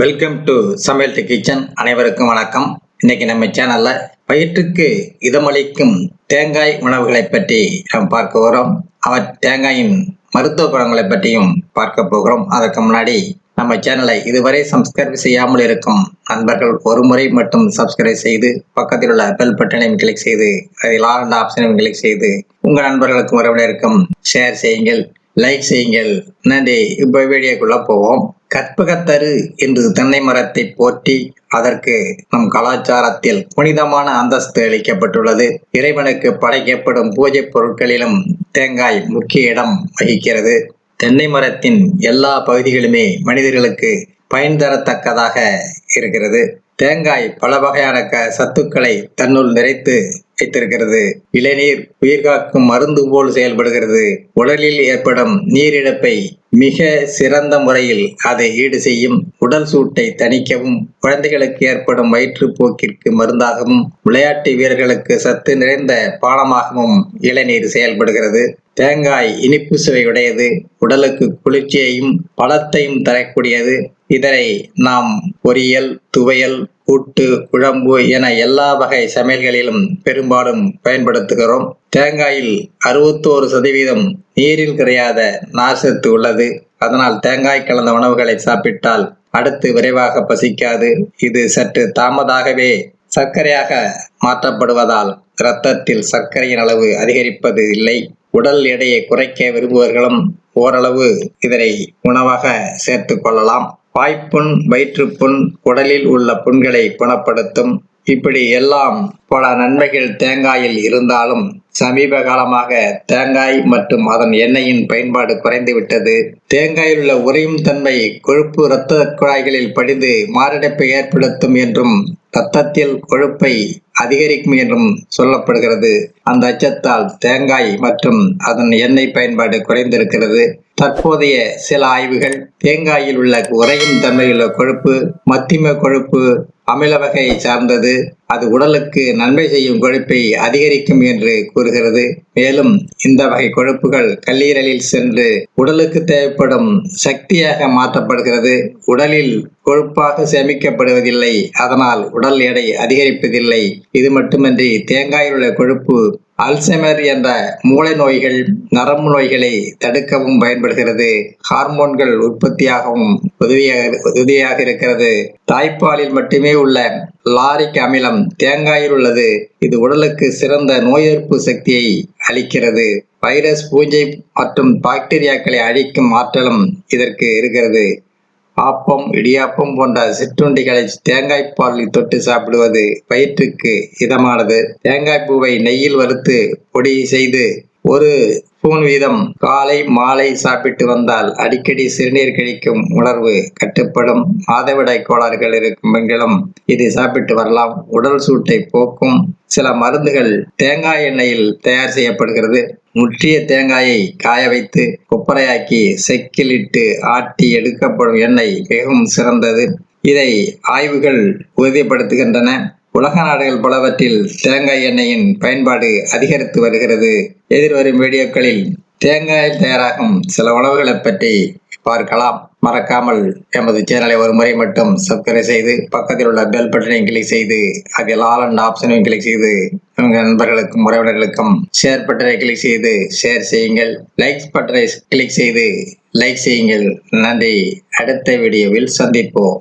Welcome to சமையல் the kitchen அனைவருக்கும் வணக்கம். இன்னைக்கு நம்ம சேனல்ல வயிற்றுக்கு இதமளிக்கும் தேங்காய் உணவுகளை பற்றி நாம் பார்க்க போகிறோம் அவர் தேங்காயின் மருத்துவ குணங்களை பற்றியும் பார்க்க போகிறோம். அதற்கு முன்னாடி நம்ம சேனலை இதுவரை சப்ஸ்கிரைப் செய்யாமல் இருக்கும் நண்பர்கள் ஒரு முறை மட்டும் சப்ஸ்கிரைப் செய்து பக்கத்தில் உள்ள பெல் பட்டனையும் கிளிக் செய்து அதில் ஆரண்ட ஆப்ஷனையும் கிளிக் செய்து உங்கள் நண்பர்களுக்கும் உறவினருக்கும் ஷேர் செய்யுங்கள் லைக் செய்யுங்கள். நன்றி. இப்போ வீடியோக்குள்ளே போவோம். கற்பகத்தரு என்று தென்னை மரத்தை போற்றி அதற்கு நம் கலாச்சாரத்தில் புனிதமான அந்தஸ்து அளிக்கப்பட்டுள்ளது. இறைவனுக்கு படைக்கப்படும் பூஜை பொருட்களிலும் தேங்காய் முக்கிய இடம் வகிக்கிறது. தென்னை மரத்தின் எல்லா பகுதிகளுமே மனிதர்களுக்கு பயன் தரத்தக்கதாக இருக்கிறது. தேங்காய் பல வகையான க சத்துக்களை தன்னுள் நிறைத்து வைத்திருக்கிறது. இளநீர் உயிர்காக்கும் மருந்து போல் செயல்படுகிறது. உடலில் ஏற்படும் நீரிழப்பை மிக சிறந்த முறையில் அதை ஈடு செய்யும் உடல் சூட்டை தணிக்கவும் குழந்தைகளுக்கு ஏற்படும் வயிற்றுப்போக்கிற்கு மருந்தாகவும் விளையாட்டு வீரர்களுக்கு சத்து நிறைந்த பானமாகவும் இளநீர் செயல்படுகிறது. தேங்காய் இனிப்பு சுவை உடையது உடலுக்கு குளிர்ச்சியையும் பலத்தையும் தரக்கூடியது. இதனை நாம் பொரியல் துவையல் கூட்டு குழம்பு என எல்லா வகை சமையல்களிலும் பெரும்பாலும் பயன்படுத்துகிறோம். தேங்காயில் அறுபத்தோரு சதவீதம் நீரில் கரையாத நார்சத்து உள்ளது. அதனால் தேங்காய் கலந்த உணவுகளை சாப்பிட்டால் அடுத்து விரைவாக பசிக்காது. இது சற்று தாமதாகவே சர்க்கரையாக மாற்றப்படுவதால் இரத்தத்தில் சர்க்கரையின் அளவு அதிகரிப்பது இல்லை. உடல் எடையை குறைக்க விரும்புவர்களும் ஓரளவு இதனை உணவாக சேர்த்து கொள்ளலாம். வாய்ப்புண் வயிற்றுப்புண் உடலில் உள்ள புண்களை குணப்படுத்தும் இப்படி எல்லாம் பல நன்மைகள் தேங்காயில் இருந்தாலும் சமீப காலமாக தேங்காய் மற்றும் அதன் எண்ணெயின் பயன்பாடு குறைந்துவிட்டது தேங்காயில் உள்ள உறையும் தன்மை கொழுப்பு இரத்த குழாய்களில் படிந்து மாரடைப்பை ஏற்படுத்தும் என்றும் இரத்தத்தில் கொழுப்பை அதிகரிக்கும் என்றும் சொல்லப்படுகிறது. அந்த அச்சத்தால் தேங்காய் மற்றும் அதன் எண்ணெய் பயன்பாடு குறைந்திருக்கிறது. தற்போதைய சில ஆய்வுகள் தேங்காயில் உள்ள உறையும் தன்மையுள்ள கொழுப்பு மத்திம கொழுப்பு அமில வகையை சார்ந்தது. அது உடலுக்கு நன்மை செய்யும் கொழுப்பை அதிகரிக்கும் என்று கூறுகிறது. மேலும் இந்த வகை கொழுப்புகள் கல்லீரலில் சென்று உடலுக்கு தேவைப்படும் சக்தியாக மாற்றப்படுகிறது. உடலில் கொழுப்பாக சேமிக்கப்படுவதில்லை. அதனால் உடல் எடை அதிகரிப்பதில்லை. இது மட்டுமின்றி தேங்காயில் உள்ள கொழுப்பு அல்சைமர் என்ற மூளை நோய்கள் நரம்பு நோய்களை தடுக்கவும் பயன்படுகிறது. ஹார்மோன்கள் உற்பத்தியாகவும் உதவியாக உதவியாக இருக்கிறது. தாய்ப்பாலில் மட்டுமே உள்ள லாரிக் அமிலம் தேங்காயில் உள்ளது. இது உடலுக்கு சிறந்த நோய் எதிர்ப்பு சக்தியை அளிக்கிறது. வைரஸ் பூஞ்சை மற்றும் பாக்டீரியாக்களை அழிக்கும் ஆற்றலும் இதற்கு இருக்கிறது. ஆப்பம் இடியாப்பம் போன்ற சிற்றுண்டிகளை தேங்காய் பாலில் தொட்டு சாப்பிடுவது வயிற்றுக்கு இதமானது. தேங்காய் பூவை நெய்யில் வறுத்து பொடி செய்து ஒரு ஸ்பூன் வீதம். காலை மாலை சாப்பிட்டு வந்தால் அடிக்கடி சிறுநீர் கழிக்கும் உணர்வு கட்டுப்படும். மாதவிடாய் கோளாறுகள் இருக்கும் பெண்களும் இதை சாப்பிட்டு வரலாம். உடல் சூட்டை போக்கும். சில மருந்துகள் தேங்காய் எண்ணெயில் தயார் செய்யப்படுகிறது. முற்றிய தேங்காயை காய வைத்து கொப்பரையாக்கி செக்கில் இட்டு ஆட்டி எடுக்கப்படும் எண்ணெய் மிகவும் சிறந்தது. இதை ஆய்வுகள் உறுதிப்படுத்துகின்றன. உலக நாடுகள் பலவற்றில் தேங்காய் எண்ணெயின் பயன்பாடு அதிகரித்து வருகிறது. எதிர்வரும் வீடியோக்களில் தேங்காயில் தயாராகும் சில உணவுகளை பற்றி பார்க்கலாம். மறக்காமல் எமது சேனலை ஒரு முறை மட்டும் சப்ஸ்கிரைப் செய்து பக்கத்தில் உள்ள பெல் பட்டனையும் கிளிக் செய்து அதில் ஆல் அண்ட் ஆப்ஷனையும் கிளிக் செய்து உங்கள் நண்பர்களுக்கும் உறவினர்களுக்கும் ஷேர் பட்டனை கிளிக் செய்து ஷேர் செய்யுங்கள். லைக் பட்டனை கிளிக் செய்து லைக் செய்யுங்கள். நன்றி. அடுத்த வீடியோவில் சந்திப்போம்.